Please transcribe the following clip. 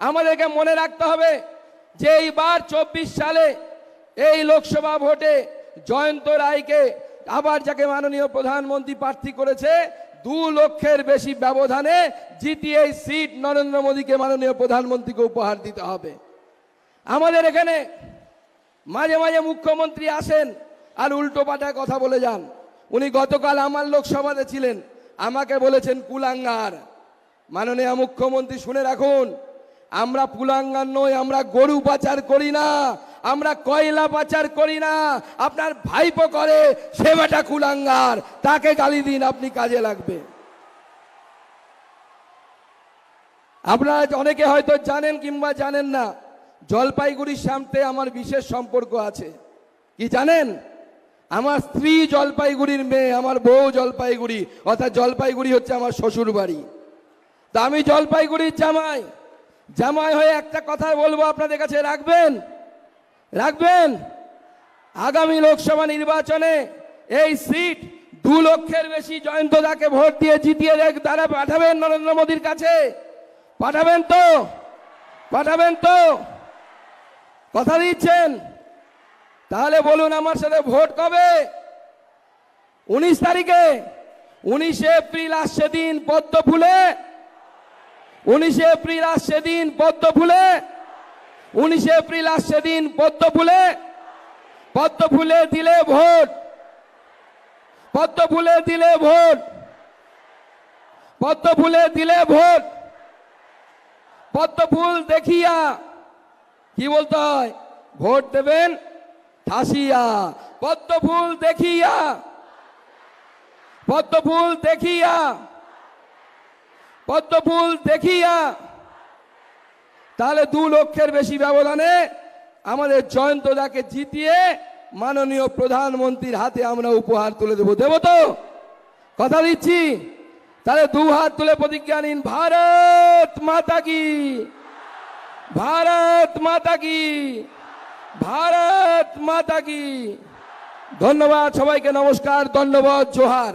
আমাদেরকে মনে রাখতে হবে যে এইবার চব্বিশ সালে এই লোকসভা ভোটে জয়ন্ত রায়কে আবার যাকে মাননীয় প্রধানমন্ত্রী প্রার্থী করেছে, দু লক্ষের বেশি ব্যবধানে জিতিয়ে সিট নরেন্দ্র মোদীকে মাননীয় প্রধানমন্ত্রীকে উপহার দিতে হবে। আমাদের এখানে মাঝে মাঝে মুখ্যমন্ত্রী আসেন আর উল্টো পাল্টা কথা বলে যান। উনি গতকাল আমার লোকসভাতে ছিলেন, আমাকে বলেছেন কুলাঙ্গার। মাননীয় মুখ্যমন্ত্রী শুনে রাখুন আমরা কুলাঙ্গার নই, আমরা গরু পাচার করি না, আমরা কয়লা পাচার করি না। আপনার ভাইপো করে, সে বেটা কুলাঙ্গার, তাকে গালি দিন, আপনি কাজে লাগবে। আপনারা অনেকে হয়তো জানেন কিংবা জানেন না জলপাইগুড়ির সাথে আমার বিশেষ সম্পর্ক আছে। কি জানেন? আমার স্ত্রী জলপাইগুড়ির মেয়ে, আমার বউ জলপাইগুড়ি, অর্থাৎ জলপাইগুড়ি হচ্ছে আমার শ্বশুর বাড়ি তা আমি জলপাইগুড়ির জামাই। জামাই হয়ে একটা কথা বলব আপনাদের কাছে, রাখবেন? রাখবেন? আগামী লোকসভা নির্বাচনে এই সিট দু লক্ষের বেশি জয়ন্তদাকে ভোট দিয়ে জিতিয়ে তারা পাঠাবেন নরেন্দ্র মোদীর কাছে? পাঠাবেন তো? পাঠাবেন তো? কথা দিচ্ছেন? তাহলে বলুন আমার সাথে ভোট কবে? উনিশ তারিখে। উনিশে এপ্রিল আসছে দিন পদ্ম ফুলে। উনিশে এপ্রিল আসছে দিন পদ্ম ফুলে। উনিশে এপ্রিল আসছে দিন পদ্ম ফুলে। পদ্ম ফুলে দিলে ভোট। পদ্ম ফুলে দিলে ভোট। পদ্ম ফুলে দিলে ভোট। পদ্ম ফুল দেখিয়া কি বলতে হয়? ভোট দেবেন ঠাসিয়া। পদ্ম ফুল দেখিয়া। পদ্ম ফুল দেখিয়া পদ্ম ফুল দেখিয়া, তাহলে দু লক্ষের বেশি ব্যবধানে আমাদের জয়ন্তদাকে জিতিয়ে মাননীয় প্রধানমন্ত্রীর হাতে আমরা উপহার তুলে দেবো। দেবো তো? কথা দিচ্ছি। তাহলে দু হাত তুলে প্রতিজ্ঞা নিন, ভারত মাতা কি? ভারত মাতা কি? ভারত মাতা কি? ধন্যবাদ সবাইকে, নমস্কার, ধন্যবাদ, জোহার।